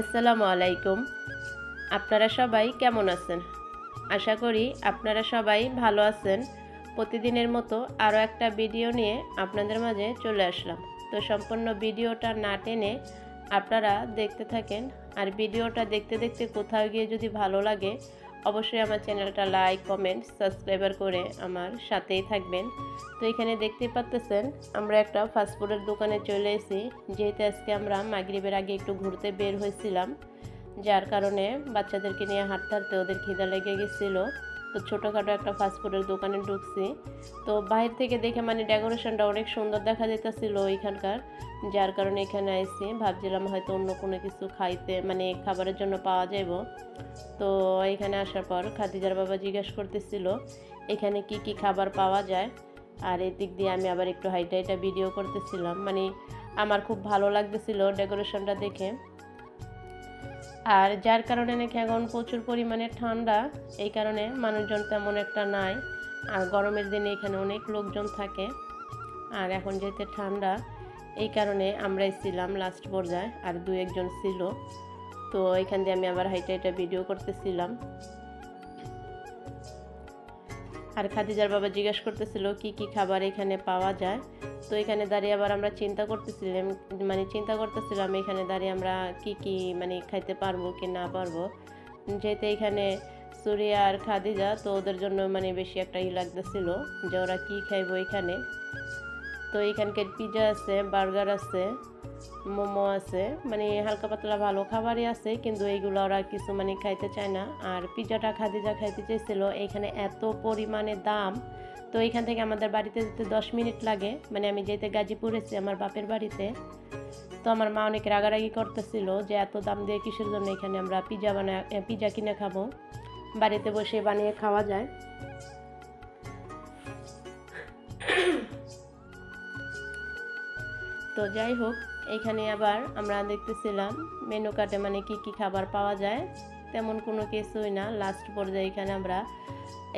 আসসালামু আলাইকুম। আপনারা সবাই কেমন আছেন? আশা করি আপনারা সবাই ভালো আছেন। প্রতিদিনের মতো আরও একটা ভিডিও নিয়ে আপনাদের মাঝে চলে আসলাম। তো সম্পূর্ণ ভিডিওটা না টেনে আপনারা দেখতে থাকেন। আর ভিডিওটা দেখতে দেখতে কোথাও গিয়ে যদি ভালো লাগে অবশ্যই আমার চ্যানেলটা লাইক কমেন্ট সাবস্ক্রাইবার করে আমার সাথেই থাকবেন। তো এখানে দেখতেই পাচ্তেছেন, আমরা একটা ফাস্টফুডের দোকানে চলে এসেছি, যেহেতু আজকে আমরা মাগরিবের আগে একটু ঘুরতে বের হয়েছিলাম, যার কারণে বাচ্চাদেরকে নিয়ে হাঁটতে হাঁটতে ওদের খিদা লেগে গেছিল। তো ছোটোখাটো একটা ফাস্টফুডের দোকানে ঢুকছি। তো বাইরে থেকে দেখে মানে ডেকোরেশনটা অনেক সুন্দর দেখা যেতেছিল এখানকার যার কারণে এখানে আইসি ভাবছিলাম হয়তো অন্য কোনো কিছু খাইতে মানে খাবারের জন্য পাওয়া যাইব। তো এখানে আসার পর খাদিজার বাবা জিজ্ঞেস করতেছিল, এখানে কি কি খাবার পাওয়া যায়? আর এই দিক দিয়ে আমি আবার একটু হাইটা হাইটা ভিডিও করতেছিলাম। মানে আমার খুব ভালো লাগতেছিল ডেকোরেশনটা দেখে। আর যার কারণে নাকি এখন প্রচুর পরিমাণে ঠান্ডা, এই কারণে মানুষজন তেমন একটা নাই। আর গরমের দিনে এখানে অনেক লোকজন থাকে। আর এখন যেতে ঠান্ডা, এই কারণে আমরাই ছিলাম লাস্ট পর্যায়ে, আর দু একজন ছিল। তো এখান দিয়ে আমি আবার হাইটা হাইটা ভিডিও করতেছিলাম। আর খাদিজার বাবা জিজ্ঞেস করতেছিল, কি কি খাবার এখানে পাওয়া যায়? তো এখানে দাঁড়িয়ে আবার আমরা চিন্তা করতেছিলাম মানে চিন্তা করতেছিলাম এখানে দাঁড়িয়ে আমরা কি কি মানে খাইতে পারব কি না পারব। যেহেতু এখানে সুরিয়া আর খাদিজা, তো ওদের জন্য মানে বেশি একটা ই লাগতেছিল যে ওরা কী খাইবো এখানে। তো এখানকার পিজা আছে বার্গার আছে। মোমো আছে মানে হালকা পাতলা ভালো খাবারই আছে, কিন্তু এইগুলো ওরা কিছু মানে খাইতে চায় না। আর পিজাটা খাদিজা খাইতে চেয়েছিল, এখানে এত পরিমাণে দাম। তো এখান থেকে আমাদের বাড়িতে যেতে দশ মিনিট লাগে। মানে আমি যেতে গাজীপুর এসেছি আমার বাপের বাড়িতে। তো আমার মা অনেক রাগারাগি করতেছিল যে এত দাম দিয়ে কিসের জন্য এখানে আমরা পিজা বানা পিজা কিনে খাব। বাড়িতে বসে বানিয়ে খাওয়া যায়। তো যাই হোক এখানে আবার আমরা দেখতেছিলাম মেনু কার্ডে মানে কি কি খাবার পাওয়া যায়। তেমন কোনো কিছুই না। লাস্ট পর্যায়ে এখানে আমরা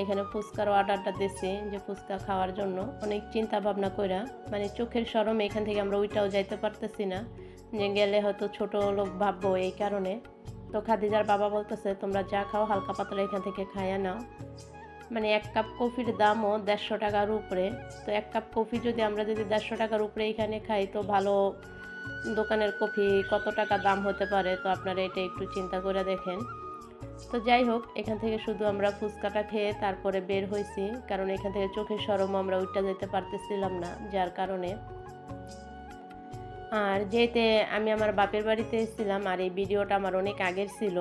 এখানে ফুচকার অর্ডারটা দিয়েছি যে ফুচকা খাওয়ার জন্য। অনেক চিন্তা ভাবনা কইরা মানে চোখের সরমে এখান থেকে আমরা ওইটাও যাইতে পারতেছি না। যে গেলে হয়তো ছোট লোক ভাববো এই কারণে। তো খাদিজার বাবা বলতেছে, তোমরা যা খাও হালকা পাতলা এখান থেকে খাইয়া নাও। মানে এক কাপ কফির দামও দেড়শো টাকার উপরে। তো এক কাপ কফি যদি আমরা যদি দেড়শো টাকার উপরে এখানে খাই, তো ভালো দোকানের কফি কত টাকা দাম হতে পারে? তো আপনারা এটা একটু চিন্তা করে দেখেন। তো যাই হোক, এখান থেকে শুধু আমরা ফুচকাটা খেয়ে তারপরে বের হয়েছি। কারণ এখান থেকে চোখের সরম আমরা উঠটা যেতে পারতেছিলাম না, যার কারণে। আর যেহেতু আমি আমার বাপের বাড়িতে এসেছিলাম, আর এই ভিডিওটা আমার অনেক আগের ছিল,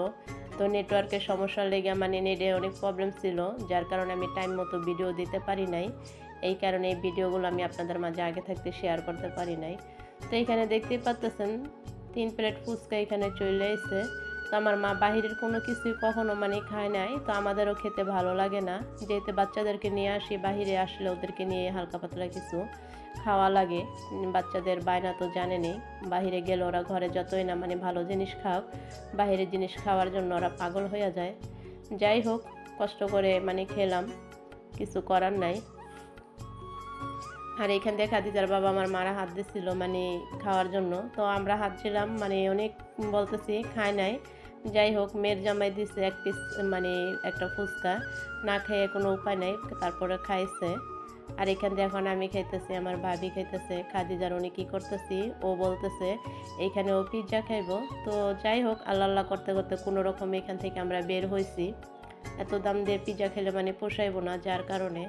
তো নেটওয়ার্কের সমস্যা লেগে মানে নেটে অনেক প্রবলেম ছিল, যার কারণে আমি টাইম মতো ভিডিও দিতে পারি নাই। এই কারণে এই ভিডিওগুলো আমি আপনাদের মাঝে আগে থাকতে শেয়ার করতে পারি নাই। তো এখানে দেখতেই পাচ্তেছেন তিন প্লেট ফুচকা এখানে চলে এসে তো আমার মা বাহিরের কোনো কিছুই কখনো মানে খায় নাই, তো আমাদেরও খেতে ভালো লাগে না। যেহেতু বাচ্চাদেরকে নিয়ে আসি, বাহিরে আসলে ওদেরকে নিয়ে হালকা পাতলা কিছু খাওয়া লাগে। বাচ্চাদের বায়না তো জানে নেই বাহিরে গেলে ওরা ঘরে যতই না মানে ভালো জিনিস খাওক বাহিরের জিনিস খাওয়ার জন্য ওরা পাগল হয়ে যায়। যাই হোক, কষ্ট করে মানে খেলাম, কিছু করার নাই। আর এখান থেকে খাদি খাদিজার বাবা আমার মারা হাত দিছিল মানে খাওয়ার জন্য। তো আমরা হাত ছিলাম মানে অনেক বলতেছি, খায় নাই। যাই হোক, মেয়ের জামাই দিছে এক পিস মানে একটা ফুচকা। না খেয়ে কোনো উপায় নাই, তারপরে খাইছে। আর এখান দিয়ে এখন আমি খাইতেছি, আমার ভাবি খাইতেছে, খাদিজার উনি কী করতেছি, ও বলতেছে, এইখানে ও পিৎজা খাইবো। তো যাই হোক, আল্লাহ আল্লাহ করতে করতে কোনো রকম এখান থেকে আমরা বের হয়েছি এত দাম দিয়ে পিৎজা খেলে মানে পোষাইবো না, যার কারণে।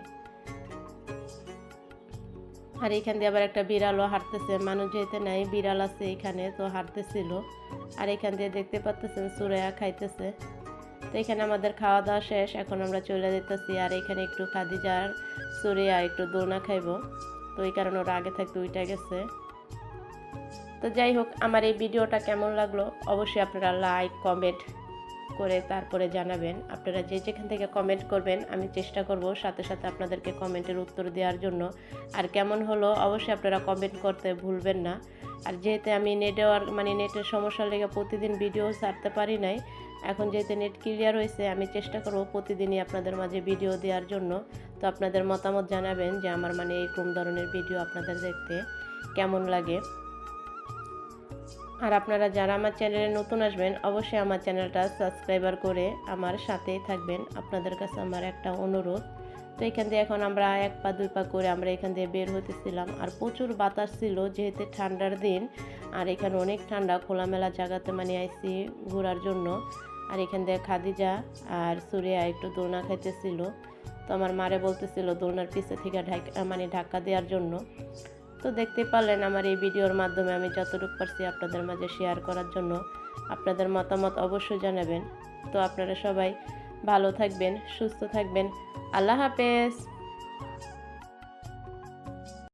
আর এখান দিয়ে আবার একটা বিড়ালও হাঁটতেছে। মানুষ যেতে নাই, বিড়াল আছে এখানে, তো হাঁটতেছিল। আর এখান দিয়ে দেখতে পাচ্তেছেন সুরেয়া খাইতেছে। তো এখানে আমাদের খাওয়া দাওয়া শেষ, এখন আমরা চলে যেতেছি। আর এখানে একটু খাদিজার সুরিয়া একটু দোনা খাইব। তো এই কারণে ওরা আগে থাকতে উইটা গেছে। তো যাই হোক, আমার এই ভিডিওটা কেমন লাগল? অবশ্যই আপনারা লাইক, কমেন্ট করে তারপরে জানাবেন। আপনারা যে যেখান থেকে কমেন্ট করবেন, আমি চেষ্টা করব সাথে সাথে আপনাদেরকে কমেন্টের উত্তর দেওয়ার জন্য। আর কেমন হলো, অবশ্যই আপনারা কমেন্ট করতে ভুলবেন না। আর যেহেতু আমি নেটওয়ার মানে নেটের সমস্যা লেগে প্রতিদিন ভিডিও ছাড়তে পারি নাই, এখন যেহেতু নেট ক্লিয়ার হয়েছে, আমি চেষ্টা করব প্রতিদিনই আপনাদের মাঝে ভিডিও দেওয়ার জন্য। তো আপনাদের মতামত জানাবেন যে আমার মানে এই কোন ধরনের ভিডিও আপনাদের দেখতে কেমন লাগে। আর আপনারা যারা আমার চ্যানেলে নতুন আসবেন, অবশ্যই আমার চ্যানেলটা সাবস্ক্রাইবার করে আমার সাথেই থাকবেন। আপনাদের কাছে আমার একটা অনুরোধ। তো এখান দিয়ে এখন আমরা এক পা, দুই পা করে আমরা এখান দিয়ে বের হতেছিলাম আর প্রচুর বাতাস ছিল, যেহেতু ঠান্ডার দিন। আর এখানে অনেক ঠান্ডা, খোলামেলা জায়গাতে মানে আইসি ঘোরার জন্য। আর এখান দিয়ে খাদিজা আর সুরিয়া একটু দোলনা খাইতেছিল। তো আমার মারে বলতেছিল দোলনার পিছে থেকে ঢাকা মানে ধাক্কা দেওয়ার জন্য। তো দেখতে পারলেন আমার এই ভিডিওর মাধ্যমে আমি যতটুকু পারছি আপনাদের মাঝে শেয়ার করার জন্য আপনাদের মতামত অবশ্যই জানাবেন। তো আপনারা সবাই ভালো থাকবেন, সুস্থ থাকবেন। আল্লাহ হাফেজ।